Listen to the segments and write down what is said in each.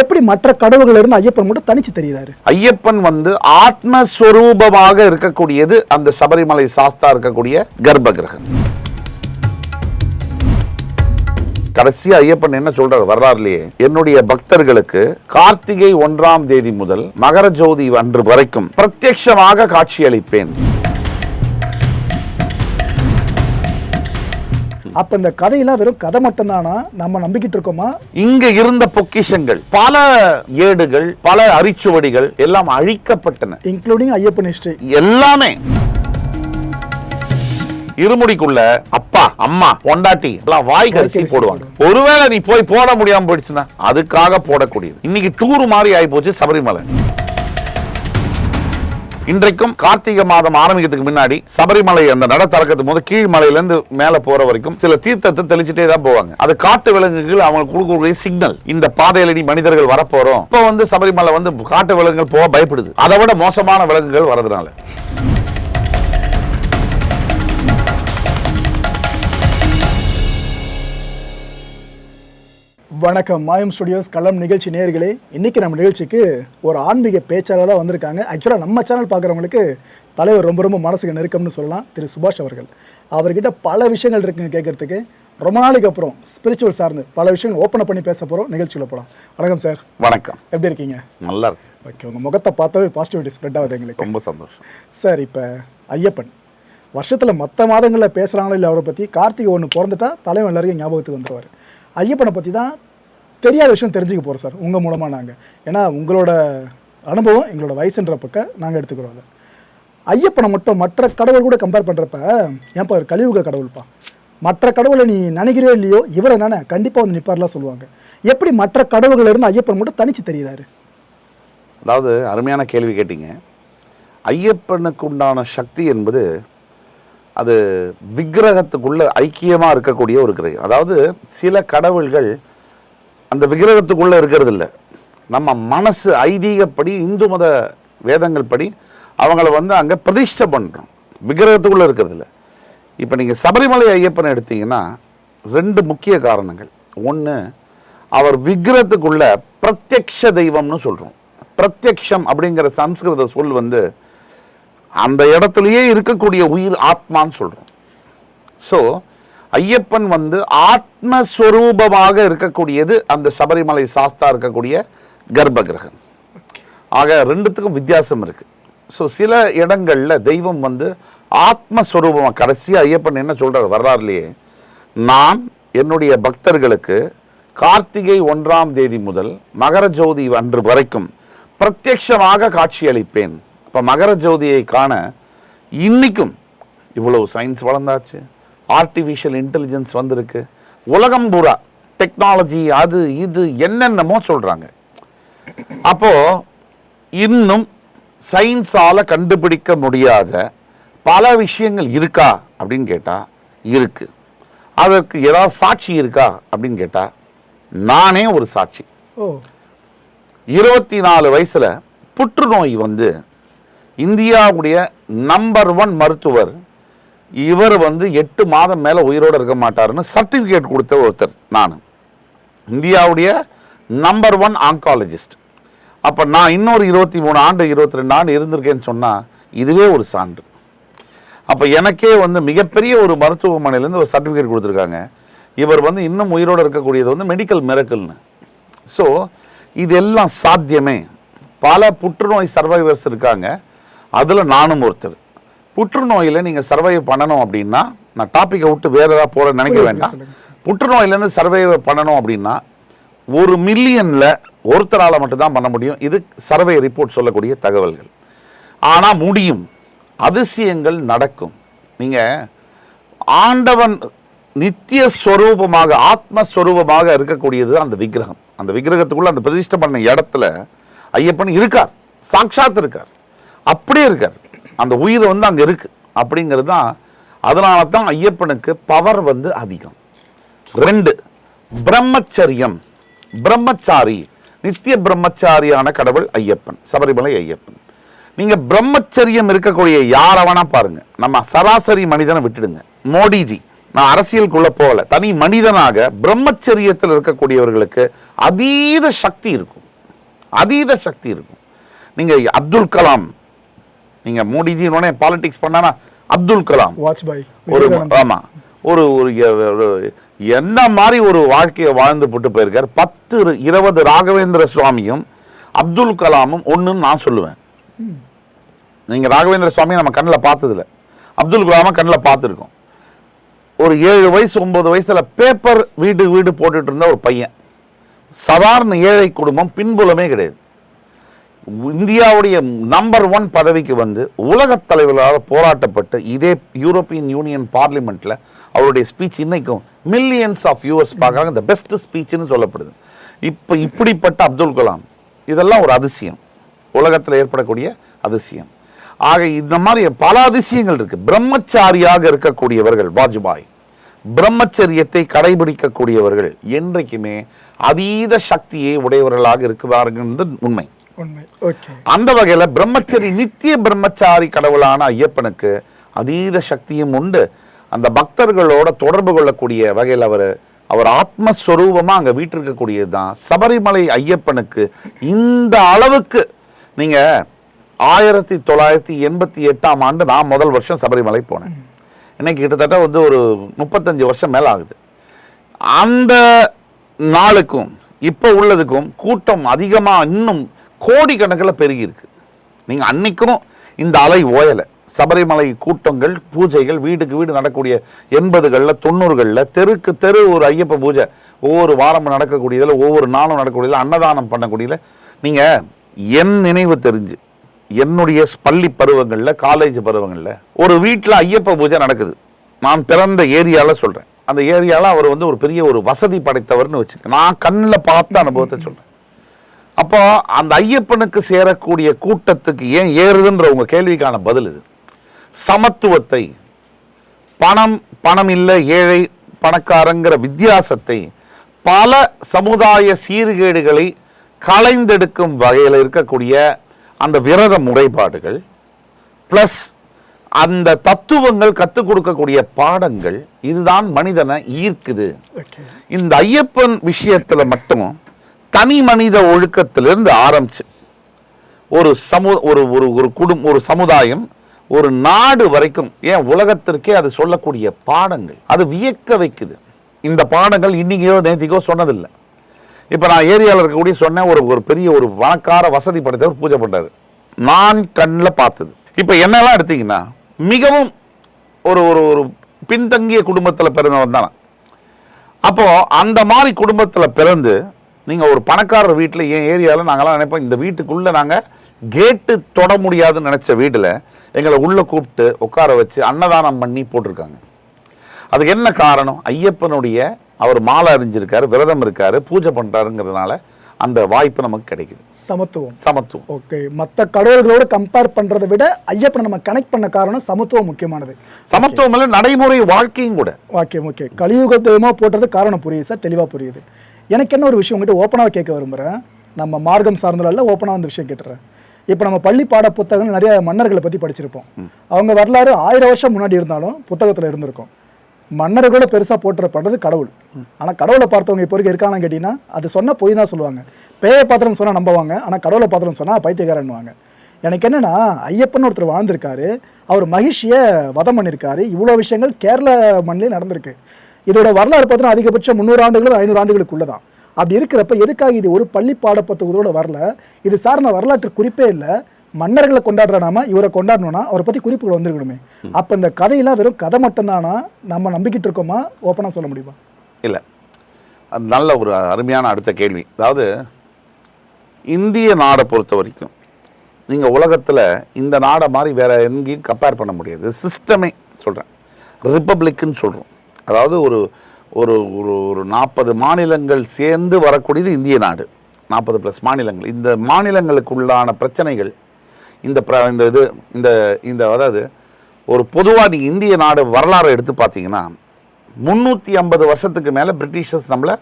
எப்படி மற்ற கடவுள்கள் இருந்து ஐயப்பன் மட்டும் தனிச்சு தெரிகிறாரு? ஐயப்பன் வந்து ஆத்மஸ்வரூபமாக இருக்கக்கூடியது அந்த சபரிமலை சாஸ்தா இருக்கக்கூடிய கர்ப்ப கிரகம் கடைசியா ஐயப்பன் என்ன சொல்றாரு வரலாறுலயே? என்னுடைய பக்தர்களுக்கு கார்த்திகை ஒன்றாம் தேதி முதல் மகர ஜோதி அன்று வரைக்கும் பிரத்யட்சமாக காட்சியளிப்பேன். அப்ப இந்த கதையெல்லாம் வெறும் கதை மட்டும்தானா? நம்ம நம்பிக்கிட்டு இருக்கோமா? இங்க இருந்த பொக்கிஷங்கள் பல ஏடுகள் பல அரிச்சுவடிகள் எல்லாம் அழிக்கப்பட்டன. இன்க்ளூடிங் ஐயப்பன் ஹிஸ்டரி எல்லாமே. இருமுடிக்குள்ள அப்பா அம்மா பொண்டாட்டி எல்லாம் வாய் கரிசி போடுவாங்க. ஒருவேளை நீ போய் போட முடியாம போயிடுச்சுன்னா அதுக்காக போடக்கூடியது. இன்னைக்கு டூர் மாதிரி ஆகி போச்சு சபரிமலை. இன்றைக்கும் கார்த்திகை மாதம் ஆரம்பிக்கிறதுக்கு முன்னாடி சபரிமலை அந்த நட திறக்கிறதுக்கு போது கீழ் மலையில இருந்து மேல போற வரைக்கும் சில தீர்த்தத்தை தெளிச்சுட்டே தான் போவாங்க. அது காட்டு விலங்குகள் அவங்க கொடுக்கக்கூடிய சிக்னல் இந்த பாதையில நீ மனிதர்கள் வரப்போறோம். இப்போ வந்து சபரிமலை வந்து காட்டு விலங்குகள் போக பயப்படுது. அதை விட மோசமான விலங்குகள் வரதுனால வணக்கம். மாயம் ஸ்டுடியோஸ் களம் நிகழ்ச்சி நேயர்களே இன்னைக்கு நம்ம நிகழ்ச்சிக்கு ஒரு ஆன்மீக பேச்சாளர் தான் வந்திருக்காங்க. ஆக்சுவலாக நம்ம சேனல் பார்க்குறவங்களுக்கு தலைவர் ரொம்ப ரொம்ப மனசுக்கு நெருக்கம்னு சொல்லலாம். திரு சுபாஷ் அவர்கள். அவர்கிட்ட பல விஷயங்கள் இருக்குங்க கேட்கறதுக்கு. ரொம்ப நாளைக்கு அப்புறம் ஸ்பிரிச்சுவல் சார்ந்து பல விஷயங்கள் ஓப்பன் பண்ணி பேச போகிறோம் நிகழ்ச்சியில் போகலாம் வணக்கம் சார். வணக்கம். எப்படி இருக்கீங்க? நல்லா இருக்கு ஓகே உங்கள் முகத்தை பார்த்தது பாசிட்டிவிட்டி ஸ்ப்ரெட் ஆகுது எங்களுக்கு. ரொம்ப சந்தோஷம். சார் இப்போ ஐயப்பன். வருஷத்தில் மற்ற மாதங்களில் பேசுகிறாங்களோ இல்லை அவரை பற்றி கார்த்திகை ஒன்று பிறந்துட்டா தலைவன் எல்லாருக்கும் ஞாபகத்துக்கு வந்துடுவார் ஐயப்பனை பற்றி தான் தெரியாத விஷயம் தெரிஞ்சுக்க போகிறோம் சார். உங்கள் மூலமாக நாங்கள் ஏன்னா உங்களோட அனுபவம் எங்களோட வயசுன்ற பக்கம் நாங்கள் எடுத்துக்கிறோம் அதை. ஐயப்பனை மட்டும் மற்ற கடவுள் கூட கம்பேர் பண்ணுறப்ப ஏன்ப்பா ஒரு கலியுக கடவுள்ப்பா. மற்ற கடவுளை நீ நினைக்கிறியோ இல்லையோ இவரை என்னென்ன கண்டிப்பாக வந்து நிற்பார்லாம் சொல்லுவாங்க. எப்படி மற்ற கடவுள்கள் இருந்து ஐயப்பன் மட்டும் தனித்து தெரிகிறாரு அதாவது அருமையான கேள்வி கேட்டீங்க. ஐயப்பனுக்கு உண்டான சக்தி என்பது அது விக்கிரகத்துக்குள்ள ஐக்கியமாக இருக்கக்கூடிய ஒரு கிரகம். அதாவது சில கடவுள்கள் அந்த விக்கிரகத்துக்குள்ளே இருக்கிறதில்ல. நம்ம மனசு ஐதீகப்படி இந்து மத வேதங்கள் படி அவங்கள வந்து அங்கே பிரதிஷ்டை பண்ணுறோம் விக்கிரகத்துக்குள்ளே இருக்கிறது இப்போ நீங்கள் சபரிமலை ஐயப்பனை எடுத்தீங்கன்னா ரெண்டு முக்கிய காரணங்கள். ஒன்று அவர் விக்கிரகத்துக்குள்ள பிரத்யக்ஷ தெய்வம்னு சொல்கிறோம் பிரத்யக்ஷம் அப்படிங்கிற சம்ஸ்கிருத சொல் வந்து அந்த இடத்துலையே இருக்கக்கூடிய உயிர் ஆத்மான்னு சொல்கிறோம் ஸோ ஐயப்பன் வந்து ஆத்மஸ்வரூபமாக இருக்கக்கூடியது அந்த சபரிமலை சாஸ்தா இருக்கக்கூடிய கர்ப்ப கிரகம் ஆக ரெண்டுத்துக்கும் வித்தியாசம் இருக்குது ஸோ சில இடங்களில் தெய்வம் வந்து ஆத்மஸ்வரூபமாக கடைசி ஐயப்பன் என்ன சொல்கிறார் வரலாறுலயே நான் என்னுடைய பக்தர்களுக்கு கார்த்திகை ஒன்றாம் தேதி முதல் மகர ஜோதி அன்று வரைக்கும் பிரத்யட்சமாக காட்சியளிப்பேன். அப்ப மகர ஜோதியை காண இன்னைக்கும் இவ்வளவு சயின்ஸ் வளர்ந்தாச்சு. ஆர்டிஃபிஷியல் இன்டெலிஜென்ஸ் வந்திருக்கு. உலகம் பூரா டெக்னாலஜி அது இது என்னென்னமோ சொல்றாங்க. அப்போ இன்னும் சயின்ஸால கண்டுபிடிக்க முடியாத பல விஷயங்கள் இருக்கா அப்படின்னு கேட்டா இருக்கு. அதற்கு ஏதாவது சாட்சி இருக்கா அப்படின்னு கேட்டா நானே ஒரு சாட்சி. இருபத்தி நாலு வயசுல புற்றுநோய் வந்து இந்தியாவுடைய நம்பர் ஒன் மருத்துவர். இவர் வந்து எட்டு மாதம் மேலே உயிரோட இருக்க மாட்டாருன்னு சர்டிஃபிகேட் கொடுத்த ஒருத்தர் நான். இந்தியாவுடைய நம்பர் ஒன் ஆங்காலஜிஸ்ட் அப்போ நான் இன்னொரு இருபத்தி மூணு ஆண்டு இருபத்தி ரெண்டு ஆண்டு இருந்திருக்கேன்னு சொன்னால் இதுவே ஒரு சான்று. அப்போ எனக்கே வந்து மிகப்பெரிய ஒரு மருத்துவமனையிலேருந்து ஒரு சர்டிஃபிகேட் கொடுத்துருக்காங்க. இவர் வந்து இன்னும் உயிரோடு இருக்கக்கூடியது வந்து மெடிக்கல் மிரக்கல்னு ஸோ இதெல்லாம் சாத்தியமே. பல புற்றுநோய் சர்வைவர்ஸ் இருக்காங்க. அதில் நானும் ஒருத்தர். புற்றுநோயில் நீங்கள் சர்வைவ் பண்ணணும் அப்படின்னா நான் டாப்பிக்கை விட்டு வேற ஏதாவது போகிற நினைக்க வேண்டாம். புற்றுநோயிலேருந்து சர்வைவ் பண்ணணும் அப்படின்னா ஒரு மில்லியனில் ஒருத்தரால் மட்டும்தான் பண்ண முடியும். இது சர்வே ரிப்போர்ட் சொல்லக்கூடிய தகவல்கள். ஆனால் முடியும். அதிசயங்கள் நடக்கும். நீங்கள் ஆண்டவன் நித்திய ஸ்வரூபமாக ஆத்மஸ்வரூபமாக இருக்கக்கூடியது அந்த விக்கிரகம். அந்த விக்கிரகத்துக்குள்ள அந்த பிரதிஷ்டை பண்ண இடத்துல ஐயப்பன் இருக்கார். சாட்சாத் இருக்கார். அப்படியே இருக்கார். அந்த உயிர் வந்து அங்கே இருக்குது அப்படிங்கிறது தான் அதனால தான் ஐயப்பனுக்கு பவர் வந்து அதிகம். ரெண்டு பிரம்மச்சரியம். பிரம்மச்சாரி. நித்திய பிரம்மச்சாரியான கடவுள் ஐயப்பன். சபரிமலை ஐயப்பன். நீங்கள் பிரம்மச்சரியம் இருக்கக்கூடிய யாரை வேணா பாருங்கள் நம்ம சராசரி மனிதனை விட்டுடுங்க. மோடிஜி. நான் அரசியலுக்குள்ளே போகல. தனி மனிதனாக பிரம்மச்சரியத்தில் இருக்கக்கூடியவர்களுக்கு அதீத சக்தி இருக்கும். அதீத சக்தி இருக்கும். நீங்கள் அப்துல் கலாம் நீங்கள் மோடிஜி உடனே பாலிடிக்ஸ் பண்ணானா அப்துல் கலாம். வாஜ்பாய் ஒரு. ஆமா. ஒரு ஒரு என்ன மாதிரி ஒரு வாழ்க்கையை வாழ்ந்து போட்டு போயிருக்கார்? பத்து இரு- இருபது ராகவேந்திர சுவாமியும் அப்துல் கலாமும் ஒண்ணுன்னு நான் சொல்லுவேன். நீங்க ராகவேந்திர சுவாமியை நம்ம கண்ணில் பார்த்ததில்ல. அப்துல் கலாமை கண்ணில் பார்த்துருக்கோம். ஒரு ஏழு வயசு ஒன்பது வயசுல பேப்பர் வீடு வீடு போட்டுட்டு இருந்த ஒரு பையன். சாதாரண ஏழை குடும்பம் பின்புலமே கிடையாது. இந்தியாவுடைய நம்பர் ஒன் பதவிக்கு வந்து உலகத் தலைவர்களால் போராட்டப்பட்டு இதே யூரோப்பியன் யூனியன் பார்லிமெண்ட்டில் அவருடைய ஸ்பீச் இன்னைக்கும் மில்லியன்ஸ் ஆஃப் வியூவர்ஸ் பார்க்குறாங்க. இந்த பெஸ்ட் ஸ்பீச்னு சொல்லப்படுது. இப்போ இப்படிப்பட்ட அப்துல் கலாம் இதெல்லாம் ஒரு அதிசயம். உலகத்தில் ஏற்படக்கூடிய அதிசயம். ஆக இந்த மாதிரி பல அதிசயங்கள் இருக்கு. பிரம்மச்சாரியாக இருக்கக்கூடியவர்கள் வாஜ்பாய் பிரம்மச்சரியத்தை கடைபிடிக்கக்கூடியவர்கள் என்றைக்குமே அதீத சக்தியை உடையவர்களாக இருக்கிறார்கள் உண்மை. உண்மை. அந்த வகையில் பிரம்மச்சரி நித்திய பிரம்மச்சாரி கடவுளான ஐயப்பனுக்கு அதீத சக்தியும் உண்டு. அந்த பக்தர்களோட தொடர்பு கொள்ளக்கூடிய வகையில் அவர் அவர் ஆத்மஸ்வரூபமாக அங்கே வீட்டிருக்கக்கூடியது தான் சபரிமலை ஐயப்பனுக்கு இந்த அளவுக்கு நீங்கள் ஆயிரத்தி தொள்ளாயிரத்தி எண்பத்தி எட்டாம் ஆண்டு நான் முதல் வருஷம் சபரிமலை போனேன். இன்னைக்கு கிட்டத்தட்ட வந்து ஒரு முப்பத்தஞ்சு வருஷம் மேலே ஆகுது. அந்த நாளுக்கும் இப்போ உள்ளதுக்கும் கூட்டம் அதிகமாக இன்னும் கோடிக்கணக்கில் பெருகியிருக்கு. நீங்கள் அன்னைக்கும் இந்த அலை ஓயலை. சபரிமலை கூட்டங்கள் பூஜைகள் வீட்டுக்கு வீடு நடக்கக்கூடிய எண்பதுகளில் தொண்ணூறுகளில் தெருக்கு தெரு ஒரு ஐயப்ப பூஜை ஒவ்வொரு வாரமும் நடக்கக்கூடியதில் ஒவ்வொரு நாளும் நடக்கக்கூடியதில் அன்னதானம் பண்ணக்கூடியதில் நீங்கள் என் நினைவு தெரிஞ்சு என்னுடைய பள்ளி பருவங்களில் காலேஜ் பருவங்களில் ஒரு வீட்டில் ஐயப்ப பூஜை நடக்குது. நான் பிறந்த ஏரியாவில் சொல்கிறேன் அந்த ஏரியாவில் அவர் வந்து ஒரு பெரிய ஒரு வசதி படைத்தவர்னு வச்சுக்கேன் நான் கண்ணில் பார்த்த அனுபவத்தை சொல்கிறேன் அப்போ அந்த ஐயப்பனுக்கு சேரக்கூடிய கூட்டத்துக்கு ஏன் ஏறுதுன்ற உங்க கேள்விக்கான பதில் இது. சமத்துவத்தை பணம் பணம் இல்லை ஏழை பணக்காரங்கிற வித்தியாசத்தை பல சமுதாய சீர்கேடுகளை களைந்தெடுக்கும் வகையில் இருக்கக்கூடிய அந்த விரத முறைப்பாடுகள் ப்ளஸ் அந்த தத்துவங்கள் கற்றுக் கொடுக்கக்கூடிய பாடங்கள் இதுதான் மனிதனை ஈர்க்குது. இந்த ஐயப்பன் விஷயத்துல மட்டும் தனி மனித ஒழுக்கத்திலிருந்து ஆரம்பிச்சு ஒரு சமு ஒரு ஒரு ஒரு குடும் ஒரு சமுதாயம் ஒரு நாடு வரைக்கும் ஏன் உலகத்திற்கே அது சொல்லக்கூடிய பாடங்கள் அது வியக்க வைக்குது. இந்த பாடங்கள் இன்னைக்கையோ நேத்திக்கோ சொன்னதில்லை. இப்போ நான் ஏரியாவில் இருக்கக்கூடிய சொன்னேன் ஒரு ஒரு பெரிய ஒரு பணக்கார வசதி படைத்தவர் பூஜை பண்ணுறாரு நான் கண்ணில் பார்த்தது. இப்போ என்னெல்லாம் எடுத்தீங்கன்னா மிகவும் ஒரு ஒரு ஒரு பின்தங்கிய குடும்பத்தில் பிறந்தவன் தான். அப்போ அந்த மாதிரி குடும்பத்தில் பிறந்து நீங்கள் ஒரு பணக்காரர் வீட்டில் என் ஏரியாவில் நாங்களாம் நினைப்போம் இந்த வீட்டுக்குள்ளே நாங்கள் கேட்டு தொட முடியாதுன்னு நினச்ச வீட்டில் எங்களை உள்ளே கூப்பிட்டு உட்கார வச்சு அன்னதானம் பண்ணி போட்டிருக்காங்க. அதுக்கு என்ன காரணம்? ஐயப்பனுடைய அவர் மாலை அறிஞ்சிருக்காரு விரதம் இருக்காரு பூஜை பண்ணுறாருங்கிறதுனால அந்த வாய்ப்பு நமக்கு கிடைக்குது. சமத்துவம். சமத்துவம். ஓகே மற்ற கடவுள்களோட கம்பேர் பண்றதை விட ஐயப்பனை நம்ம கனெக்ட் பண்ண காரணம் சமத்துவம் முக்கியமானது. சமத்துவம் இல்லை நடைமுறை வாழ்க்கையும் கூட. Okay okay. கலியுக தெய்வமாக போட்டது காரணம் புரியுது சார். தெளிவாக புரியுது. எனக்கு என்ன ஒரு விஷயம் உங்ககிட்ட ஓப்பனாக கேட்க விரும்புகிறேன் நம்ம மார்க்கம் சார்ந்ததில் ஓப்பனாக அந்த விஷயம் கேட்டுறேன். இப்போ நம்ம பள்ளி பாட புத்தகங்கள் நிறைய மன்னர்களை பற்றி படிச்சிருப்போம். அவங்க வரலாறு ஆயிரம் வருஷம் முன்னாடி இருந்தாலும் புத்தகத்தில் இருந்திருக்கும். மன்னர்களோட பெருசாக போற்றப்பட்டது கடவுள். ஆனால் கடவுளை பார்த்தவங்க இப்போ வரைக்கும் இருக்கானான்னு கேட்டிங்கன்னா அது சொன்னால் போய் தான் சொல்லுவாங்க. பேயை பாத்திரம் சொன்னால் நம்புவாங்க ஆனால் கடவுளை பாத்திரம் சொன்னால் பைத்தியக்காரன்னுவாங்க. எனக்கு என்னன்னா ஐயப்பன் ஒருத்தர் வாழ்ந்திருக்காரு. அவர் மகிழ்ச்சியை வதம் பண்ணியிருக்காரு இவ்வளோ விஷயங்கள் கேரள மண்ணிலே நடந்திருக்கு. இதோட வரலாறு பார்த்தீங்கன்னா அதிகபட்சம் முந்நூறு ஆண்டுகள் ஐநூறு ஆண்டுகளுக்குள்ள தான் அப்படி இருக்கிறப்ப எதுக்காக இது ஒரு பள்ளி பாடப்புத்தகத்தோட வரல? இது சார்ந்த வரலாற்று குறிப்பே இல்லை. மன்னர்களை கொண்டாடுற நாம இவரை கொண்டாடணும்னா அவரை பற்றி குறிப்புகள் வந்திருக்கணுமே. அப்போ இந்த கதையெல்லாம் வெறும் கதை மட்டும்தானா? நம்ம நம்பிக்கிட்டு இருக்கோமா? ஓப்பனாக சொல்ல முடியுமா? இல்லை. அது நல்ல ஒரு அருமையான அடுத்த கேள்வி. அதாவது இந்திய நாடை பொறுத்த வரைக்கும் நீங்கள் உலகத்தில் இந்த நாடை மாதிரி வேற எங்கேயும் கம்பேர் பண்ண முடியாது. சிஸ்டமே சொல்கிறேன் ரிப்பப்ளிக்குன்னு சொல்கிறோம் அதாவது ஒரு ஒரு ஒரு ஒரு நாற்பது மாநிலங்கள் சேர்ந்து வரக்கூடியது இந்திய நாடு. நாற்பது ப்ளஸ் மாநிலங்கள். இந்த மாநிலங்களுக்குள்ளான பிரச்சனைகள் இந்த பிர இந்த இது இந்த இந்த அதாவது ஒரு பொதுவாக நீங்கள் இந்திய நாடு வரலாறை எடுத்து பார்த்தீங்கன்னா முந்நூற்றி ஐம்பது வருஷத்துக்கு மேலே பிரிட்டிஷர்ஸ் நம்மளை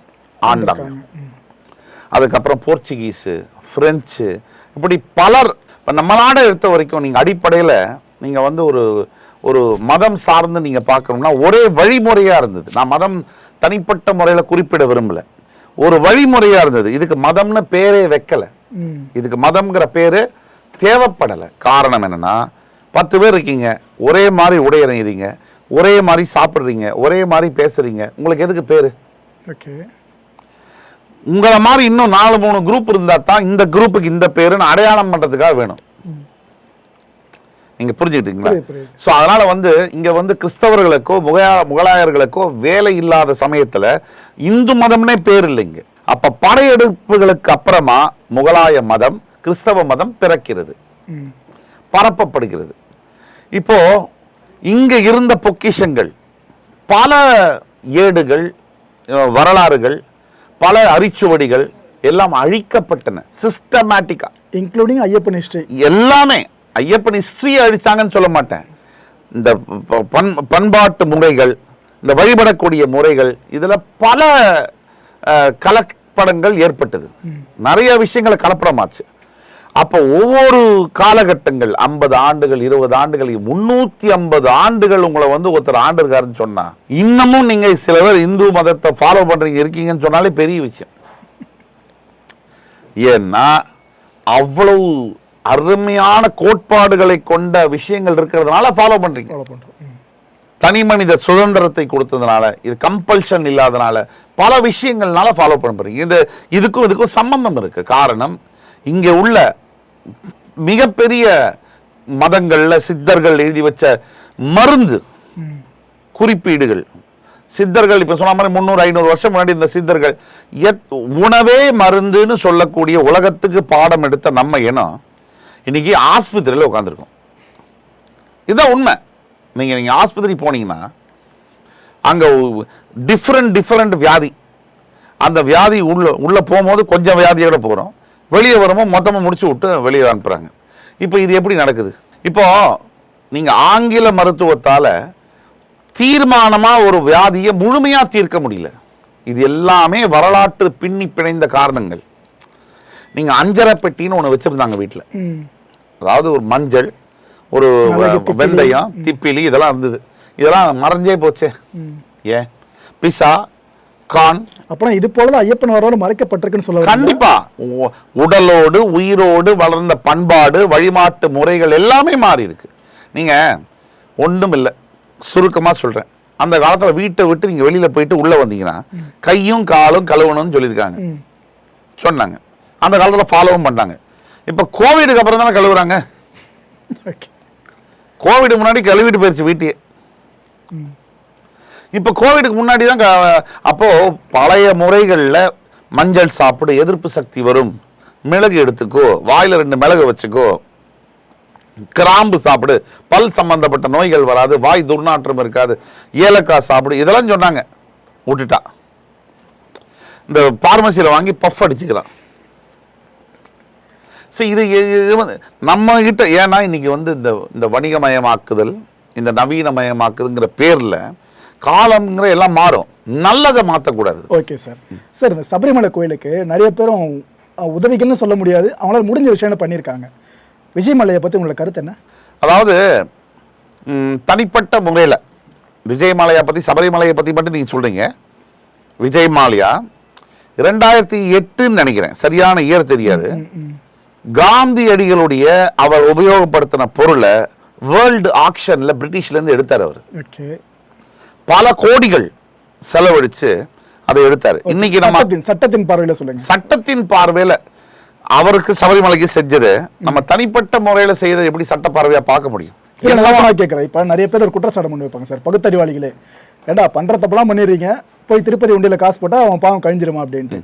ஆண்டாங்க. அதுக்கப்புறம் போர்ச்சுகீஸு ஃப்ரெஞ்சு இப்படி பலர் இப்போ நம்ம நாடை எடுத்த வரைக்கும் நீங்கள் அடிப்படையில் நீங்கள் வந்து ஒரு ஒரு மதம் சார்ந்து நீங்கள் பார்க்கணும்னா ஒரே வழிமுறையாக இருந்தது. நான் மதம் தனிப்பட்ட முறையில் குறிப்பிட விரும்பலை. ஒரு வழிமுறையாக இருந்தது. இதுக்கு மதம்னு பேரே வைக்கலை. இதுக்கு மதம்ங்கிற பேரு தேவைப்படலை. காரணம் என்னன்னா பத்து பேர் இருக்கீங்க. ஒரே மாதிரி உடை அணியிறீங்க. ஒரே மாதிரி சாப்பிட்றீங்க. ஒரே மாதிரி பேசுறீங்க. உங்களுக்கு எதுக்கு பேரு? ஓகே. உங்களை மாதிரி இன்னும் நாலு மூணு குரூப் இருந்தா தான் இந்த குரூப்புக்கு இந்த பேருன்னு அடையாளம் பண்றதுக்காக வேணும். நீங்க புரிஞ்சுக்கிட்டீங்களா. ஸோ அதனால வந்து இங்க வந்து கிறிஸ்தவர்களுக்கோ முகயா முகலாயர்களுக்கோ வேலை இல்லாத சமயத்துல இந்து மதம்னே பேர் இல்லைங்க அப்ப படையெடுப்புகளுக்கு அப்புறமா முகலாய மதம் கிறிஸ்தவ மதம் பிறக்கிறது. பரப்பப்படுகிறது. இப்போ இங்க இருந்த பொக்கிஷங்கள் பல ஏடுகள் வரலாறுகள் பல அரிச்சுவடிகள் எல்லாம் அழிக்கப்பட்டன. சிஸ்டமேட்டிக்கா இன்க்ளூடிங் ஐயப்பன் ஹிஸ்ட்ரி எல்லாமே. ஐயப்பன் ஹிஸ்ட்ரியை அழிச்சாங்கன்னு சொல்ல மாட்டேன். இந்த பண் பண்பாட்டு முறைகள் இந்த வழிபடக்கூடிய முறைகள் இதில் பல கலப்படங்கள் ஏற்பட்டது. நிறைய விஷயங்களை கலப்படமாச்சு. அப்போ ஒவ்வொரு காலகட்டங்கள் ஐம்பது ஆண்டுகள் இருபது ஆண்டுகள் முன்னூத்தி ஐம்பது ஆண்டுகள் உங்களை வந்து ஒருத்தர் ஆண்டு இருக்காருன்னு சொன்னா இன்னமும் நீங்கள் சில பேர் இந்து மதத்தை ஃபாலோ பண்ணுறீங்க இருக்கீங்கன்னு சொன்னாலே பெரிய விஷயம். ஏன்னா அவ்வளவு அருமையான கோட்பாடுகளை கொண்ட விஷயங்கள் இருக்கிறதுனால ஃபாலோ பண்றீங்க. தனி மனித சுதந்திரத்தை கொடுத்ததுனால இது கம்பல்ஷன் இல்லாதனால பல விஷயங்கள்னால ஃபாலோ பண்ண போறீங்க. இது இதுக்கும் இதுக்கும் சம்பந்தம் இருக்கு. காரணம் இங்க உள்ள மிகப்பெரிய மதங்கள்ல சித்தர்கள் எழுதி வச்ச மருந்து குறிப்பீடுகள். சித்தர்கள் இப்ப சொன்ன மாதிரி முந்நூறு ஐநூறு வருஷம் முன்னாடி இந்த சித்தர்கள் எத்- உணவே மருந்துன்னு சொல்லக்கூடிய உலகத்துக்கு பாடம் எடுத்த நம்ம இனம் இன்னைக்கு ஆஸ்பத்திரியில் உட்காந்துருக்கோம் இதுதான் உண்மை. நீங்க நீங்க ஆஸ்பத்திரி போனீங்கன்னா அங்க டிஃப்ரெண்ட் டிஃப்ரெண்ட் வியாதி. அந்த வியாதி உள்ள உள்ள போகும்போது கொஞ்சம் வியாதியோட போகிறோம் வெளியே வரும்போது மொத்தமாக முடிச்சு விட்டு வெளியே அனுப்புறாங்க. இப்போ இது எப்படி நடக்குது? இப்போ நீங்க ஆங்கில மருத்துவத்தால தீர்மானமா ஒரு வியாதியை முழுமையா தீர்க்க முடியல. இது எல்லாமே வரலாற்று பின்னி பிணைந்த காரணங்கள். நீங்க அஞ்சரை பெட்டின்னு ஒன்று வச்சிருந்தாங்க வீட்டில் அதாவது ஒரு மஞ்சள் ஒரு. வெந்தயம் திப்பிலி இதெல்லாம் இருந்தது. இதெல்லாம் மறைஞ்சே போச்சே. ஏன்? பிசா கான். அப்புறம் இது போல ஐயப்பன் வரலாறு மறைக்கப்பட்டிருக்குன்னு சொல்ல? கண்டிப்பா. உடலோடு உயிரோடு வளர்ந்த பண்பாடு வழிமாட்டு முறைகள் எல்லாமே மாறி இருக்கு நீங்க ஒண்ணும் இல்லை சுருக்கமா சொல்றேன். அந்த காலத்துல வீட்டை விட்டு நீங்க வெளியில போயிட்டு உள்ள வந்தீங்கன்னா கையும் காலும் கழுவணும்னு சொல்லியிருக்காங்க. சொன்னாங்க. அந்த காலத்துல ஃபாலோவும் பண்ணாங்க. இப்ப கோவிடுக்கு அப்புறம் தானே கழுவுறாங்க? கோவிட் முன்னாடி கழுவிட்டு போயிருச்சு வீட்டையே. இப்போ கோவிடுக்கு முன்னாடி தான் க- அப்போ பழைய முறைகளில் மஞ்சள் சாப்பிடு எதிர்ப்பு சக்தி வரும். மிளகு எடுத்துக்கோ வாயில ரெண்டு மிளகு வச்சுக்கோ. கிராம்பு சாப்பிடு பல் சம்பந்தப்பட்ட நோய்கள் வராது வாய் துர்நாற்றம் இருக்காது ஏலக்காய் சாப்பிடு இதெல்லாம் சொன்னாங்க. விட்டுட்டா இந்த பார்மசியில் வாங்கி பஃப் அடிச்சுக்கலாம். சரி இது இது- வந்து நம்ம கிட்ட ஏன்னா இன்னைக்கு வந்து இந்த இந்த வணிகமயமாக்குதல் இந்த நவீனமயமாக்குதுங்கிற பேர்ல காலம்ங்கிற எல்லாம் மாறும். நல்லதை மாற்றக்கூடாது ஓகே சார் சார் இந்த சபரிமலை கோயிலுக்கு நிறைய பேரும் உதவிகள்னு சொல்ல முடியாது. அவங்களால முடிஞ்ச விஷயம் பண்ணியிருக்காங்க. விஜயமலையை பற்றி உங்களோட கருத்து என்ன? அதாவது தனிப்பட்ட முறையில் விஜயமாலையா பற்றி சபரிமலையை பற்றி மட்டும் நீங்கள் சொல்கிறீங்க விஜயமாலையா ரெண்டாயிரத்தி எட்டுன்னு நினைக்கிறேன். சரியான இயர் தெரியாது. காந்தியடிகளுடைய அவர் உபயோகப்படுத்தின பொருளை வேர்ல்டு ஆக்ஷனில் பிரிட்டிஷ்லேருந்து எடுத்தார் அவர். ஓகே. பல கோடிகள் செலவழிச்சு அதை எடுத்தார். இன்னைக்கு நம்ம சட்டத்தின் பார்வையில் சொல்லுங்க. சட்டத்தின் பார்வையில அவருக்கு சபரிமலைக்கு செஞ்சது நம்ம தனிப்பட்ட முறையில செய்யறதை எப்படி சட்ட பார்வையா பார்க்க முடியும்? கேட்குறேன் இப்போ நிறைய பேர் ஒரு குற்றச்சாட்டு பண்ணி வைப்பாங்க சார். பகுத்தறிவாளிகளே. ஏண்டா பண்ணுற தப்பெல்லாம் பண்ணிடுறீங்க. போய் திருப்பதி உண்டியில் காசு போட்டால் அவன் பாவம் கழிஞ்சிருமா அப்படின்ட்டு.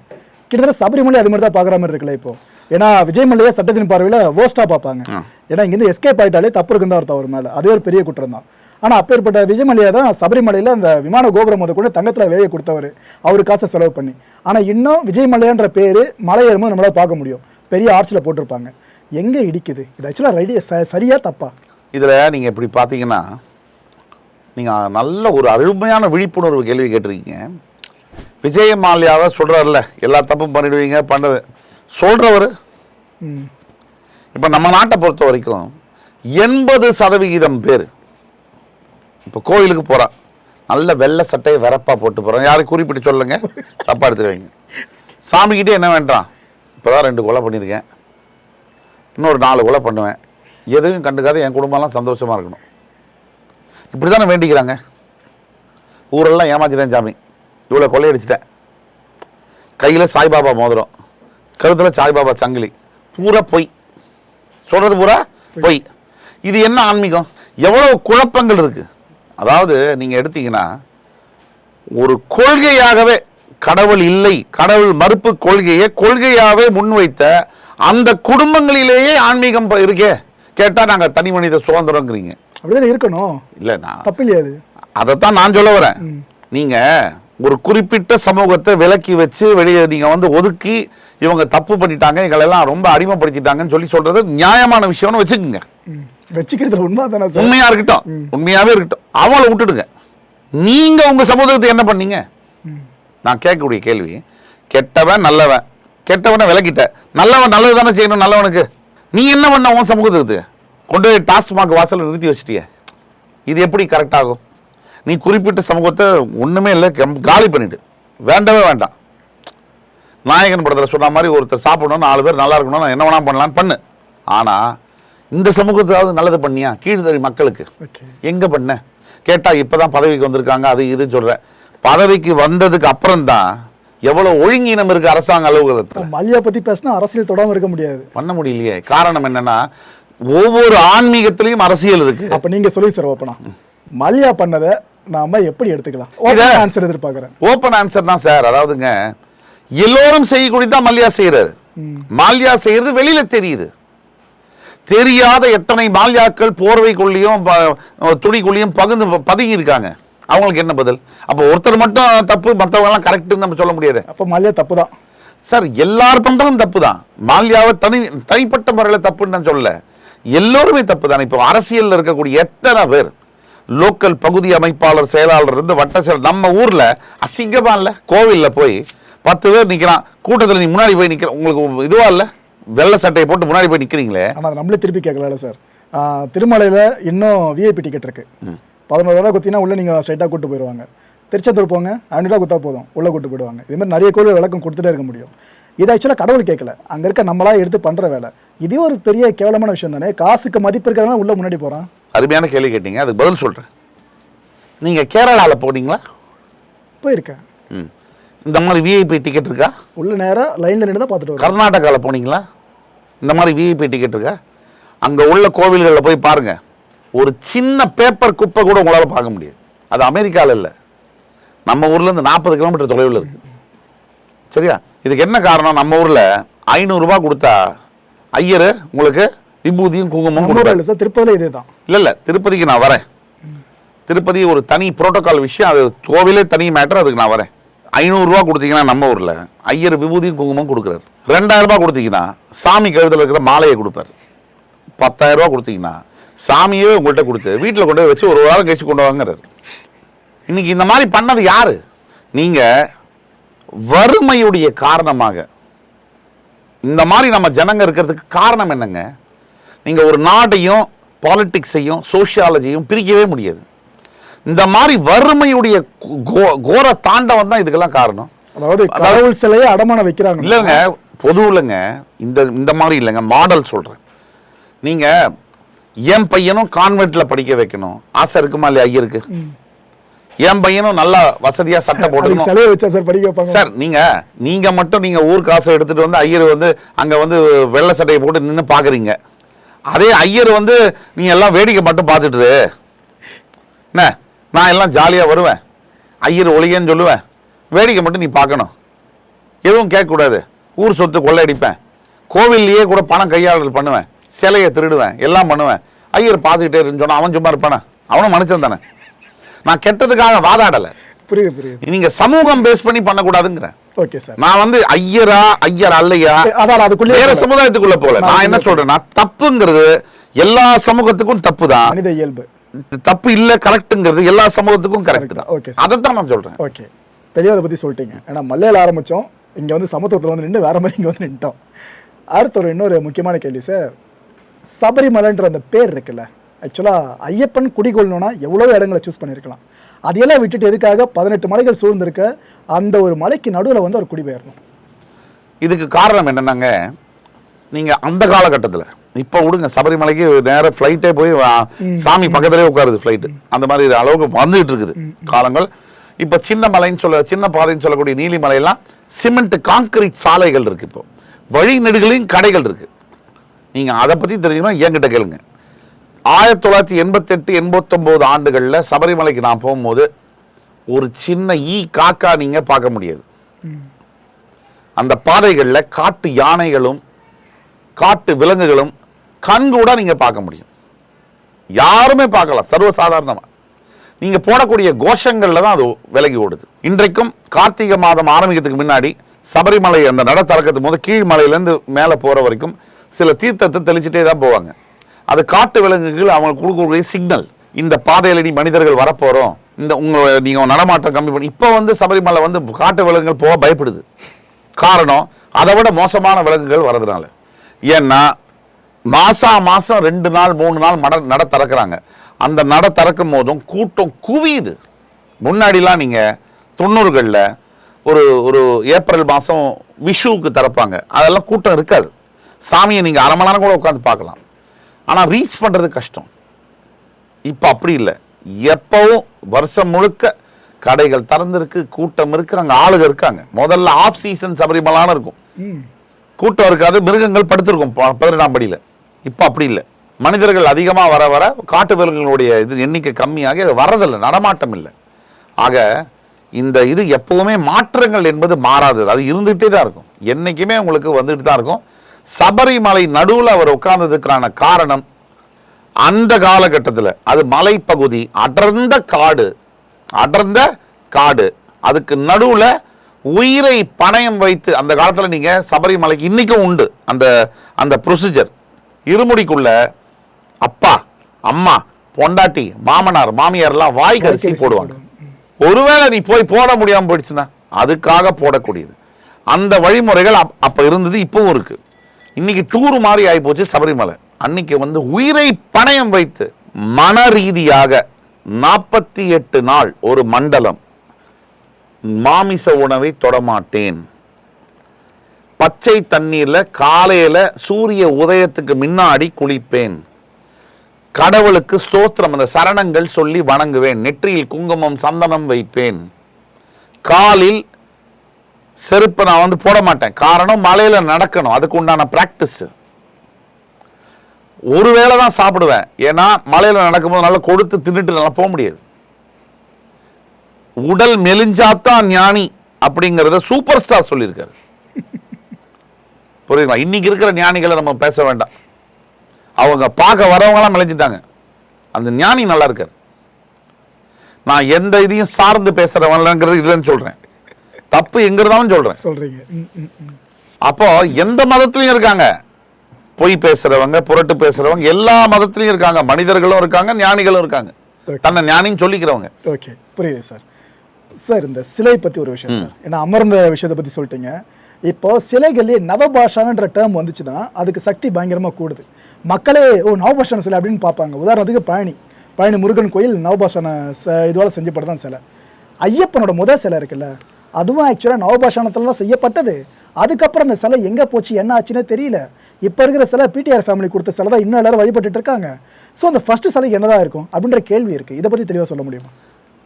கிட்டத்தட்ட சபரிமலை அது மாதிரி தான் பார்க்குற மாதிரி இருக்குல்ல இப்போ. ஏன்னா விஜயமலையை சட்டத்தின் பார்வையில் வேஸ்ட்டாக பார்ப்பாங்க. ஏன்னா இங்கேருந்து எஸ்கேப் ஆயிட்டாலே தப்பு இருக்குன்னு தான் அர்த்தம் அவர் மேலே. அதுவே ஒரு பெரிய குற்றம் தான். ஆனால் அப்பேற்பட்ட விஜயமலையை தான் சபரிமலையில் அந்த விமான கோபுரம் முத கூட தங்கத்தில் வேலையை கொடுத்தவர். அவர் காசை செலவு பண்ணி. ஆனால் இன்னும் விஜயமலைன்ற பேர் மலை ஏறும்போது நம்மளால் பார்க்க முடியும். பெரிய ஆர்ச்சில் போட்டிருப்பாங்க. எங்கே இடிக்குது? இது ஆக்சுவலாக ரெடி சரியா தப்பா? இதுல நீங்க இப்படி பாத்தீங்கன்னா நீங்க நல்ல ஒரு அருமையான விழிப்புணர்வு கேள்வி கேட்டிருக்கீங்க. விஜய மால்யாவை சொல்றாருல்ல எல்லா தப்பும் பண்ணிடுவீங்க பண்ணது சொல்றவர்? ம். இப்ப நம்ம நாட்டை பொறுத்த வரைக்கும் எண்பது சதவிகிதம் பேர் இப்போ கோயிலுக்கு போறா. நல்ல வெள்ளை சட்டையை வெறப்பா போட்டு போறான். யாரும் குறிப்பிட்டு சொல்லுங்க? தப்பா எடுத்துக்காதீங்க. சாமிக்கிட்டே என்ன வேண்டாம். இப்போதான் ரெண்டு கொலை பண்ணியிருக்கேன். இன்னொரு நாலு கொலை பண்ணுவேன். எதையும் கண்டுக்காத என் குடும்பம்லாம் சந்தோஷமாக இருக்கணும். இப்படி தானே வேண்டிக்கிறாங்க. ஊரெல்லாம் ஏமாத்திட்டேன் சாமி. இவ்வளோ கொள்ளையடிச்சிட்டேன். கையில் சாய்பாபா மோதிரம். கழுத்தில் சாய்பாபா சங்கிலி. பூரா பொய். சொல்கிறது பூரா பொய். இது என்ன ஆன்மீகம்? எவ்வளவு குழப்பங்கள் இருக்கு. அதாவது நீங்கள் எடுத்தீங்கன்னா ஒரு கொள்கையாகவே கடவுள் இல்லை கடவுள் மறுப்பு கொள்கையை கொள்கையாகவே முன்வைத்த அந்த குடும்பங்களிலேயே ஆன்மீகம் இருக்கே. கேட்டால் நாங்கள் தனி மனித சுதந்திரங்கிறீங்க. அப்படிதானே இருக்கணும். இல்லை நான் தப்பு இல்லையா அது. அதைத்தான் நான் சொல்ல வரேன். நீங்க ஒரு குறிப்பிட்ட சமூகத்தை விலக்கி வச்சு வெளியே நீங்க வந்து ஒதுக்கி இவங்க தப்பு பண்ணிட்டாங்க எங்களெல்லாம் ரொம்ப அடிமைப்படுத்திட்டாங்கன்னு சொல்லி சொல்றது நியாயமான விஷயம்னு வச்சுக்கோங்க. ம். வச்சுக்கிறதுல உண்மை தானே சார்? உண்மையா இருக்கட்டும். உண்மையாவே இருக்கட்டும். அவங்கள விட்டுடுங்க. நீங்க உங்க சமூகத்தை என்ன பண்ணீங்க? நான் கேட்கக்கூடிய கேள்வி கெட்டவன் நல்லவன். கெட்டவனை விலக்கிட்ட. நல்லவன் நல்லது தானே செய்யணும் நல்லவனுக்கு. நீ என்ன பண்ண உன் சமூகத்துக்கு? கொண்டு போய் டாஸ்மாக் வாசல்ல நிறுத்தி வச்சிட்டிய. இது எப்படி கரெக்ட் ஆகும்? நீ குறிப்பிட்ட சமூகத்தை ஒண்ணுமே இல்லை காலி பண்ணிட்டு வேண்டவே வேண்டாம். நாயகன் படத்தில் சொன்ன மாதிரி ஒருத்தர் சாப்பிடணும் நாலு பேர் நல்லா இருக்கணும் நான் என்ன வேணா பண்ணலான்னு பண்ணு. ஆனா இந்த சமூகத்தாவது நல்லது பண்ணியா? கீழ்த்தறி மக்களுக்கு. எங்க பண்ண? கேட்டா இப்பதான் பதவிக்கு வந்திருக்காங்க அது இது சொல்ற. பதவிக்கு வந்ததுக்கு அப்புறம் தான் எவ்வளவு ஒழுங்கீனம் இருக்கு அரசாங்க அலுவலகத்துல. மல்லியா பத்தி பேசினா அரசியல் தொடாம இருக்க முடியாது. பண்ண முடியலையே. காரணம் என்னன்னா ஒவ்வொரு ஆன்மீகத்திலையும் அரசியல் இருக்கு. அப்ப நீங்க சொல்லுங்க சார் ஓப்பனா. மல்லியா பண்ணதை நாம எப்படி எடுத்துக்கலாம்? ஆன்சர் எதிர்பார்க்கறேன். ஓப்பன் ஆன்சர் தான் சார் அதாவதுங்க எல்லோரும் செய்யக்கூடிய தான் மல்லியா செய்யறாரு மால்யா செய்யறது வெளியில தெரியுது. தெரியாத எத்தனை மால்யாக்கள் போர்வைக்குள்ளேயும் துணிக்குள்ளேயும் பகுந்து பதுங்கி இருக்காங்க அவங்களுக்கு என்ன பதில்? அப்போ ஒருத்தர் மட்டும் தப்பு மற்றவங்க எல்லாம் கரெக்ட்னு நம்ம சொல்ல முடியாது. அப்ப மல்லியா தப்பு தான் சார் எல்லார் பண்றதும் தப்பு தான் மால்யாவை தனி தனிப்பட்ட முறையில் தப்புன்னு நான் சொல்லல. எல்லோருமே தப்பு தான் இப்போ அரசியல்ல இருக்கக்கூடிய எத்தனை பேர் லோக்கல் பகுதி அமைப்பாளர் செயலாளர் இருந்து வட்ட செயல் நம்ம ஊர்ல அசிங்கமா இல்ல கோவில்ல போய் பத்து பேர் நிக்கிறான். கூட்டத்துல நீ முன்னாடி போய் நிக்கிற உங்களுக்கு இதுவா இல்ல? வெள்ளை சட்டையை போட்டு முன்னாடி போய் நிக்கிறீங்களே? ஆனா அதை நம்மளே திருப்பி கேட்கல சார். திருமலையில இன்னும் விஐபி டிக்கெட் இருக்கு. பதினோரு ரூபா குத்தினா உள்ள நீங்க ஸ்ட்ரைட்டா கூட்டு போயிடுவாங்க திருச்செந்தூர் போங்க ஐநூறுரூவா குத்தா போதும். உள்ள கூட்டு போயிடுவாங்க. இது மாதிரி நிறைய கோவில் விளக்கம் கொடுத்துட்டே இருக்க முடியும். இது ஆக்சுவலாக கடவுள் கேட்கல. அங்க இருக்க நம்மளா எடுத்து பண்ற வேலை. இதே ஒரு பெரிய கேவலமான விஷயம் தானே. காசுக்கு மதிப்பு இருக்கிறதுனால உள்ள முன்னாடி போறான். அருமையான கேள்வி கேட்டீங்க. அதுக்கு பதில் சொல்றேன். நீங்க கேரளால போனீங்களா? போயிருக்கேன். ம். இந்த மாதிரி விஐபி டிக்கெட் இருக்கா? உள்ள நேரா லைன்ல நின்று தான் பார்த்துட்டு கர்நாடகாவில் போனீங்களா? இந்த மாதிரி விஐபி டிக்கெட் இருக்கா? அங்கே உள்ள கோவில்களில் போய் பாருங்க. ஒரு சின்ன பேப்பர் குப்பை கூட உங்களால் பார்க்க முடியாது. அது அமெரிக்காவில் இல்லை. நம்ம ஊர்லேருந்து நாற்பது கிலோமீட்டர் தொலைவில் இருக்கு. சரியா? இதுக்கு என்ன காரணம்? நம்ம ஊரில் ஐநூறுரூபா கொடுத்தா ஐயர் உங்களுக்கு விபூதியும் இல்லை சார் திருப்பதியில் இதே தான் இல்லை இல்லை திருப்பதிக்கு நான் வரேன். திருப்பதி ஒரு தனி புரோட்டோகால் விஷயம் அது கோவிலே தனி மேட்டர் அதுக்கு நான் வரேன். ஐநூறுரூவா கொடுத்தீங்கன்னா நம்ம ஊரில் ஐயர் விபூதியும் குங்குமம் கொடுக்குறாரு. ரெண்டாயிரம் ரூபாய் கொடுத்தீங்கன்னா சாமி கழுத்தில் இருக்கிற மாலையை கொடுப்பாரு. பத்தாயிரம் ரூபாய் கொடுத்தீங்கன்னா சாமியே உங்கள்கிட்ட கொடுத்து வீட்டில் கொண்டு போய் வச்சு ஒரு வாரம் கழிச்சு கொண்டு வாங்குறாரு. இன்னைக்கு இந்த மாதிரி பண்ணது யாரு? நீங்க வறுமையுடைய காரணமாக இந்த மாதிரி நம்ம ஜனங்க இருக்கிறதுக்கு காரணம் என்னங்க? நீங்க ஒரு நாட்டையும் பாலிடிக்ஸையும் சோஷியாலஜியும் பிரிக்கவே முடியாது. இந்த மாதிரி வறுமையுடைய கோர தாண்டவம் தான் இதுக்கெல்லாம் காரணம். அதாவது கடவுள் சிலையை அடமானம் வைக்கிறாங்க. இல்லைங்க பொதுவில்ங்க இந்த இந்த மாதிரி இல்லைங்க. மாடல் சொல்றேன். நீங்க என் பையனும் கான்வென்ட்ல படிக்க வைக்கணும். ஆசை இருக்குமா இல்லையா? ஐயருக்கு என் பையனும் நல்லா வசதியா சட்டை போட்டுக்கணும். சிலையை வச்சா சார் படிக்க சார் நீங்க நீங்க மட்டும் நீங்க ஊர் காசை எடுத்துட்டு வந்து ஐயர் வந்து அங்க வந்து வெள்ளை சட்டையை போட்டு நின்று பாக்குறீங்க. அதே ஐயர் வந்து நீ எல்லாம் வேடிக்கை மட்டும் பார்த்துட்டு என்ன? நான் எல்லாம் ஜாலியாக வருவேன். ஐயர் ஒளியன்னு சொல்லுவேன். வேடிக்கை மட்டும் நீ பார்க்கணும். எதுவும் கேட்கக்கூடாது. ஊர் சொத்து கொள்ளையடிப்பேன். கோவில்லையே கூட பணம் கையாளல் பண்ணுவேன். சிலையை திருடுவேன். எல்லாம் பண்ணுவேன். ஐயர் பார்த்துக்கிட்டே இருந்து சொன்னால் அவன் சும்மா இருப்பானே? அவனும் மனுஷன் தானே. நான் கெட்டதுக்காக வாதாடலை. புரியுது புரியுது. நீங்க சமூகம் பேஸ் பண்ணி பண்ணக்கூடாதுங்கிறேன். ஓகே சார் நான் வந்து ஐயரா ஐயர் அல்லையா? அதான் அதுக்குள்ளே வேற சமுதாயத்துக்குள்ள போல நான் என்ன சொல்றேன்னா தப்புங்கிறது எல்லா சமூகத்துக்கும் தப்பு தான் மனித இயல்பு. தப்பு இல்ல கரெக்ட்ங்கிறது எல்லா சமூகத்துக்கும் கரெக்ட் தான். Okay, sir. அதைத்தான் நான் சொல்றேன். ஓகே தெளிவாக அதை பற்றி சொல்லிட்டீங்க. ஏன்னா மல்லையில் ஆரம்பித்தோம் இங்கே வந்து சமத்துவத்தில் வந்து நின்று வேற மாதிரி இங்கே வந்து நின்ட்டோம். அடுத்த ஒரு இன்னொரு முக்கியமான கேள்வி சார் சபரிமலைன்ற அந்த பேர் இருக்குல்ல. ஆக்சுவலாக ஐயப்பன் குடிகொள்ளணும்னா எவ்வளோ இடங்களை சூஸ் பண்ணியிருக்கலாம். அதையெல்லாம் விட்டுட்டு எதுக்காக பதினெட்டு மலைகள் சூழ்ந்திருக்க அந்த ஒரு மலைக்கு நடுவில் வந்து அவர் குடிபெயரணும். இதுக்கு காரணம் என்னன்னாங்க? நீங்க அந்த காலகட்டத்தில் இப்போ விடுங்க சபரிமலைக்கு நேரா ஃப்ளைட்டே போய் சாமி பக்கத்துலேயே உட்காருது ஃப்ளைட்டு அந்த மாதிரி அளவுக்கு வந்துகிட்டு இருக்குது காலங்கள். இப்போ சின்ன மலைன்னு சொல்ல சின்ன பாதைன்னு சொல்லக்கூடிய நீலிமலையெல்லாம் சிமெண்ட் கான்கிரீட் சாலைகள் இருக்கு இப்போ. வழி நெடுகளையும் கடைகள் இருக்கு. நீங்க அதை பத்தி தெரிஞ்சுக்கணும் என்கிட்ட கேளுங்க. ஆயிரத்தி தொள்ளாயிரத்தி எண்பத்தெட்டு எண்பத்தொம்போது ஆண்டுகளில் சபரிமலைக்கு நான் போகும்போது ஒரு சின்ன ஈ காக்கா நீங்க பார்க்க முடியாது. அந்த பாதைகளில் காட்டு யானைகளும் காட்டு விலங்குகளும் கண்கூட நீங்க பார்க்க முடியும். யாருமே பார்க்கலாம் சர்வசாதாரணமாக நீங்க போடக்கூடிய கோஷங்கள்ல தான் அது விலகி ஓடுது. இன்றைக்கும் கார்த்திகை மாதம் ஆரம்பிக்கிறதுக்கு முன்னாடி சபரிமலை அந்த நட திறக்கிறது போது கீழ்மலையிலேருந்து மேலே போற வரைக்கும் சில தீர்த்தத்தை தெளிச்சுட்டே தான் போவாங்க. அது காட்டு விலங்குகள் அவங்க கொடுக்கக்கூடிய சிக்னல் இந்த பாதையில் நீ மனிதர்கள் வரப்போகிறோம் இந்த உங்களை நீங்கள் நடமாட்டம் கம்மி பண்ணி இப்போ வந்து சபரிமலை வந்து காட்டு விலங்குகள் போக பயப்படுது. காரணம் அதை விட மோசமான விலங்குகள் வர்றதுனால. ஏன்னா மாசா மாசம் ரெண்டு நாள் மூணு நாள் மட நட திறக்கிறாங்க. அந்த நட திறக்கும் போதும் கூட்டம் குவியுது. முன்னாடிலாம் நீங்கள் தொண்ணூறுகளில் ஒரு ஒரு ஏப்ரல் மாதம் விஷுவுக்கு திறப்பாங்க. அதெல்லாம் கூட்டம் இருக்காது. சாமியை நீங்கள் அரை மணி நேரம் கூட உட்காந்து பார்க்கலாம். ஆனால் ரீச் பண்ணுறது கஷ்டம். இப்போ அப்படி இல்லை. எப்பவும் வருஷம் முழுக்க கடைகள் திறந்திருக்கு கூட்டம் இருக்கு அங்கே ஆளுங்க இருக்காங்க. முதல்ல ஆஃப் சீசன் சபரிமலான்னு இருக்கும். கூட்டம் இருக்காது மிருகங்கள் படுத்திருக்கும் பதினெட்டாம் படியில். இப்போ அப்படி இல்லை. மனிதர்கள் அதிகமாக வர வர காட்டு விலங்குகளுடைய இது எண்ணிக்கை கம்மியாகி அது வரதில்லை நடமாட்டம் இல்லை. ஆக இந்த இது எப்பவுமே மாற்றங்கள் என்பது மாறாதது. அது இருந்துகிட்டே தான் இருக்கும். என்னைக்குமே உங்களுக்கு வந்துட்டு தான் இருக்கும். சபரிமலை நடுவில் அவர் உட்கார்ந்ததுக்கான காரணம் அந்த காலகட்டத்தில். அது மலைப்பகுதி அடர்ந்த காடு அடர்ந்த காடு. அதுக்கு நடுவில் உயிரை பணயம் வைத்து அந்த காலத்தில் நீங்கள் சபரிமலைக்கு இன்னைக்கும் உண்டு. அந்த அந்த ப்ரொசீஜர் இருமுடிக்குள்ள அப்பா அம்மா பொண்டாட்டி மாமனார் மாமியார்லாம் வாய் கரிசி போடுவாங்க. ஒருவேளை நீ போய் போட முடியாம போயிடுச்சுன்னா அதுக்காக போடக்கூடியது. அந்த வழிமுறைகள் அப்- அப்ப இருந்தது இப்பவும் இருக்கு. இன்னைக்கு டூர் மாதிரி ஆகி போச்சு சபரிமலை. அன்னைக்கு வந்து உயிரை பணயம் வைத்து மன ரீதியாக நாற்பத்தி எட்டு நாள் ஒரு மண்டலம். மாமிச உணவை தொடமாட்டேன். பச்சை தண்ணீர்ல காலையில சூரிய உதயத்துக்கு முன்னாடி குளிப்பேன். கடவுளுக்கு ஸ்தோத்திரம் அந்த சரணங்கள் சொல்லி வணங்குவேன். நெற்றியில் குங்குமம் சந்தனம் வைப்பேன். காலில் செருப்பை நான் வந்து போட மாட்டேன். காரணம் மலையில நடக்கணும். அதுக்கு உண்டான பிராக்டிஸ் ஒருவேளை தான் சாப்பிடுவேன். ஏன்னா மலையில நடக்கும்போது நல்லா கொடுத்து தின்னுட்டு நல்லா போக முடியாது. உடல் மெலிஞ்சாத்தான் ஞானி அப்படிங்கறத சூப்பர் ஸ்டார் சொல்லியிருக்காரு. புரியுதுங்களா? இன்னைக்கு இருக்கிற ஞானிகளை நம்ம பேச வேண்டாம். அவங்க பார்க்க வரவங்களாம் மெலிஞ்சிட்டாங்க. அந்த ஞானி நல்லா இருக்கார். நான் எந்த இதையும் சார்ந்து பேசுகிறவங்கிறது இல்லைன்னு சொல்றேன். தப்பு எங்க இருந்தாலும் சொல்றேன். சொல்றீங்க. அப்போ எந்த மதத்திலையும் இருக்காங்க. பொய் பேசுறவங்க புரட்டு பேசுறவங்க எல்லா மதத்திலையும் இருக்காங்க. மனிதர்களும் இருக்காங்க ஞானிகளும் இருக்காங்க. தன்னை ஞானின்னு சொல்லிக்கிறவங்க. ஓகே புரியுது சார் சார் இந்த சிலை பற்றி ஒரு விஷயம் சார் ஏன்னா அமர்ந்த விஷயத்தை பற்றி சொல்லிட்டீங்க. இப்போ சிலைகள்லேயே நவபாஷானன்ற டேர்ம் வந்துச்சுன்னா அதுக்கு சக்தி பயங்கரமாக கூடுது. மக்களே ஓ நவபாஷான சிலை அப்படின்னு பார்ப்பாங்க. உதாரணத்துக்கு பழனி பழனி முருகன் கோயில் நவபாஷான இதோட செஞ்சப்பட்டு தான் சிலை. ஐயப்பனோட முதல் சிலை இருக்குல்ல அதுவும் ஆக்சுவலாக நவபாஷானத்தில் தான் செய்யப்பட்டது. அதுக்கப்புறம் அந்த சிலை எங்கே போச்சு என்ன ஆச்சுன்னே தெரியல. இப்போ இருக்கிற சிலை பிடிஆர் ஃபேமிலி கொடுத்த சிலை தான் இன்னும் எல்லாரும் வழிபட்டுட்டு இருக்காங்க. ஸோ அந்த ஃபர்ஸ்ட் சிலை என்னதான் இருக்கும் அப்படின்ற கேள்வி இருக்குது இதை பற்றி தெளிவாக சொல்ல முடியுமா?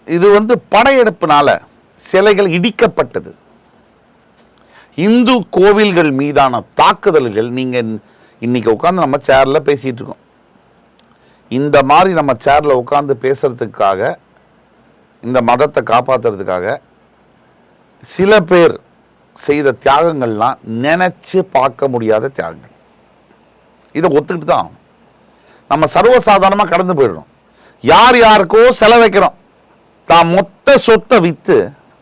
இது வந்து படையெடுப்பினால சிலைகள் இடிக்கப்பட்டது. இந்து கோவில்கள் மீதான தாக்குதல்கள் நீங்க இன்னைக்கு உட்காந்து நம்ம சேர்ல பேசிட்டு இருக்கோம். இந்த மாதிரி நம்ம சேர்ல உட்காந்து பேசுறதுக்காக இந்த மதத்தை காப்பாத்துறதுக்காக சில பேர் செய்த தியாகங்கள்லாம் நினைச்சு பார்க்க முடியாத தியாகங்கள். இதை ஒத்துக்கிட்டு தான் நம்ம சர்வசாதாரணமாக கடந்து போயிடுறோம். யார் யாருக்கோ செலவைக்கிறோம் தான் மொத்த சொத்தை விற்று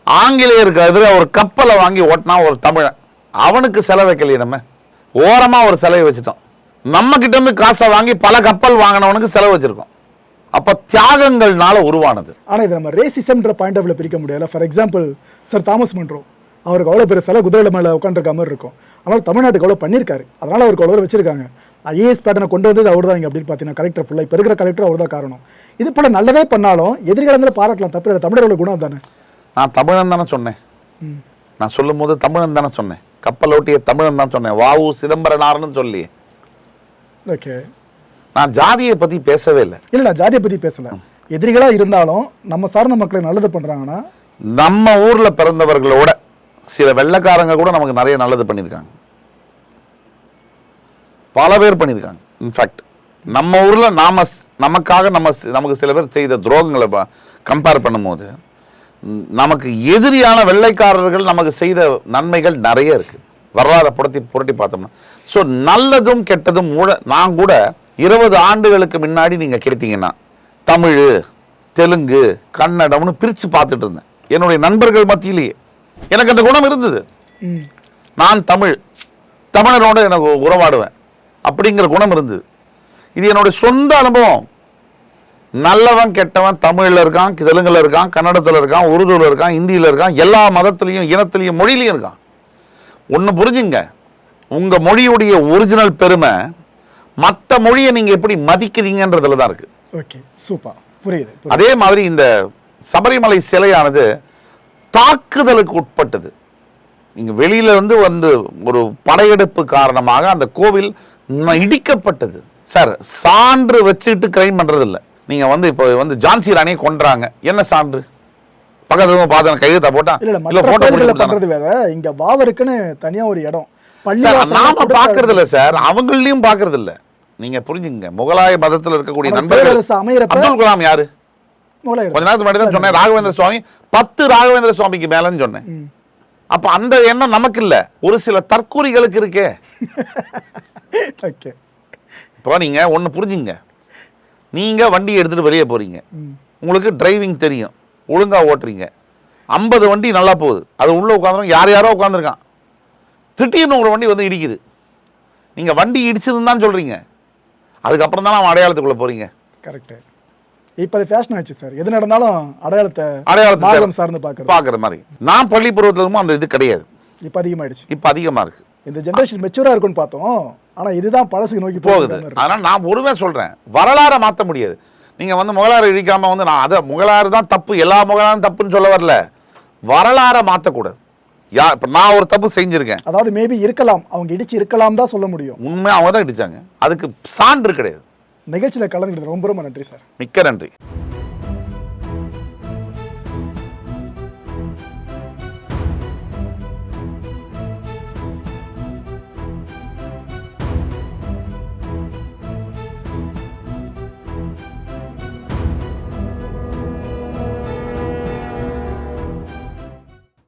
ஆங்கிலேயருக்கு எதிராக ஒரு கப்பலை வாங்கி ஓட்டினா ஒரு தமிழன். அவனுக்கு செலவைக்கலையே நம்ம. ஓரமாக ஒரு செலவை வச்சுட்டோம். நம்ம கிட்ட இருந்து காசை வாங்கி பல கப்பல் வாங்கினவனுக்கு செலவு வச்சிருக்கோம். அப்போ தியாகங்கள்னால உருவானது. ஆனால் இதை நம்ம ரேசிசம்ன்ற பாயிண்ட் ஆஃப்ல பிரிக்க முடியல. For example sir Thomas Munro அவருக்கு அவ்வளோ பெரிய சில குதிரையில மேலே உட்காந்துருக்க மாதிரி இருக்கும். அதனால் தமிழ்நாட்டுக்கு அவ்வளோ பண்ணியிருக்காரு. அதனால் அவருக்கு அவ்வளோ வச்சிருக்காங்க. ஐஏஎஸ் பேட்டர்னை கொண்டு வந்தது அவர் தான் இங்கே அப்படின்னு பார்த்தீங்கன்னா கலெக்டர் ஃபுல்லாக இப்போ இருக்கிற கலெக்டர் அவர் தான் காரணம். இது போல் நல்லதே பண்ணாலும் எதிர்காலத்தில் பாராட்டலாம். தப்பு இல்லை. தமிழரோட குணம் தானே? நான் தமிழன் தானே சொன்னேன். நான் சொல்லும்போது தமிழன் தானே சொன்னேன். கப்பல் ஓட்டிய தமிழன் தான் சொன்னேன். வாவு சிதம்பரனார்னு சொல்லி. ஓகே நான் ஜாதியை பற்றி பேசவே இல்லை. இல்லை நான் ஜாதியை பற்றி பேசல. எதிரிகளாக இருந்தாலும் நம்ம சார்ந்த மக்களுக்கு நல்லது பண்ணுறாங்கன்னா நம்ம ஊரில் பிறந்தவர்களோட சில வெள்ளைக்காரங்க கூட நமக்கு நிறைய நல்லது பண்ணியிருக்காங்க. பல பேர் பண்ணியிருக்காங்க. இன்ஃபேக்ட் நம்ம ஊரில் நாம நமக்காக நம்ம நமக்கு சில பேர் செய்த துரோகங்களை கம்பேர் பண்ணும்போது நமக்கு எதிரியான வெள்ளைக்காரர்கள் நமக்கு செய்த நன்மைகள் நிறைய இருக்கு. வரலாறை புரட்டி புரட்டி பார்த்தோம்னா. ஸோ நல்லதும் கெட்டதும் கூட நான் கூட இருபது ஆண்டுகளுக்கு முன்னாடி நீங்கள் கேட்டீங்கன்னா தமிழ் தெலுங்கு கன்னடம்னு பிரித்து பார்த்துட்டு இருந்தேன். என்னுடைய நண்பர்கள் மத்தியிலேயே. எனக்கு அந்த குணம் இருந்தது. நான் தமிழ். தமிழரோட எனக்கு உறவாடுவேன். அப்படிங்கிற குணம் இருந்தது. இது என்னுடைய சொந்த அனுபவம். நல்லவன் கெட்டவன் தமிழில் இருக்கான் தெலுங்குல இருக்கான் கன்னடத்தில் இருக்கான் உருதுல இருக்கான் ஹிந்தியில் இருக்கான் எல்லா மதத்துலேயும் இனத்துலேயும் மொழியிலையும் இருக்கான். ஒன்று புரிஞ்சுங்க. உங்கள் மொழியுடைய ஒரிஜினல் பெருமை மற்ற மொழியை நீங்கள் எப்படி மதிக்கிறீங்கன்றதுல தான் இருக்குது ஓகே சூப்பர் புரியுது. அதே மாதிரி இந்த சபரிமலை சிலையானது தாக்குதலுக்கு உட்பட்டது. நீங்க வெளியில இருந்து வந்து ஒரு படையெடுப்பு காரணமாக அந்த கோவில் இடிக்கப்பட்டது. சார் சான்று வச்சுட்டு கிரைம் பண்றது இல்ல நீங்க வந்து இப்போ வந்து ஜான்சி ராணியை கொன்றாங்க. என்ன சான்று? பக்கத்துல பார்த்து கையெழுத்தா போட்டா? இல்ல போட்டோ? பண்றது வேற. இங்க வாவருக்குன்னு தனியா ஒரு இடம். நாம பாக்குறது இல்ல சார் அவங்களையும் பாக்குறது இல்ல நீங்க புரிஞ்சுங்க முகலாய மதத்துல இருக்கக்கூடிய நண்பர்கள் அப்துல் கலாம் யாரு. கொஞ்ச நேரத்துக்கு முன்னாடி தான் சொன்னேன். ராகவேந்திர சுவாமி. பத்து ராகவேந்திர சுவாமிக்கு மேலன்னு சொன்னேன். அப்ப அந்த எண்ணம் நமக்கு இல்ல ஒரு சில தற்கூரிகளுக்கு இருக்கே. ஓகே. இப்போ நீங்க ஒண்ணு புரிஞ்சுங்க. நீங்க வண்டி எடுத்துட்டு வெளியே போறீங்க. உங்களுக்கு டிரைவிங் தெரியும். ஒழுங்கா ஓட்டுறீங்க. ஐம்பது வண்டி நல்லா போகுது. அது உள்ள உட்காந்துரும் யார் யாரோ உட்காந்துருக்கான் திடீர்னு ஒரு வண்டி வந்து இடிக்குது. நீங்க வண்டி இடிச்சதுன்னு தான் சொல்றீங்க. அதுக்கப்புறம் தான் அவன் அடையாளத்துக்குள்ள போறீங்க? கரெக்ட் இப்போ அது ஃபேஷன் ஆச்சு சார் எது நடந்தாலும் அடையாளத்தை அடையாளத்தை சார்ந்து பார்க்கறது. பார்க்குற மாதிரி. நான் பள்ளி பருவத்துல இருக்கும்போது அந்த இது கிடையாது. இப்போ அதிகமாயிடுச்சு. இப்போ அதிகமா இருக்கு. இந்த ஜென்ரேஷன் மெச்சூரா இருக்கும்னு பார்த்தோம். ஆனா இதுதான் பழசுக்கு நோக்கி போகுது. அதனால் நான் ஒருமே சொல்கிறேன் வரலாறை மாற்ற முடியாது. நீங்கள் வந்து முகலாறு இழிக்காம வந்து நான் அதை முகலாறு தான் தப்பு. எல்லா முகலாரும் தப்புன்னு சொல்ல வரல. வரலாறை மாற்றக்கூடாது யா இப்போ நான் ஒரு தப்பு செஞ்சுருக்கேன். அதாவது மேபி இருக்கலாம். அவங்க இடிச்சு இருக்கலாம் தான் சொல்ல முடியும். உண்மை அவங்க தான் இடிச்சாங்க. அதுக்கு சான்று கிடையாது. நிகழ்ச்சியில கலந்துக்கிட்டு ரொம்ப ரொம்ப நன்றி சார் மிக்க நன்றி.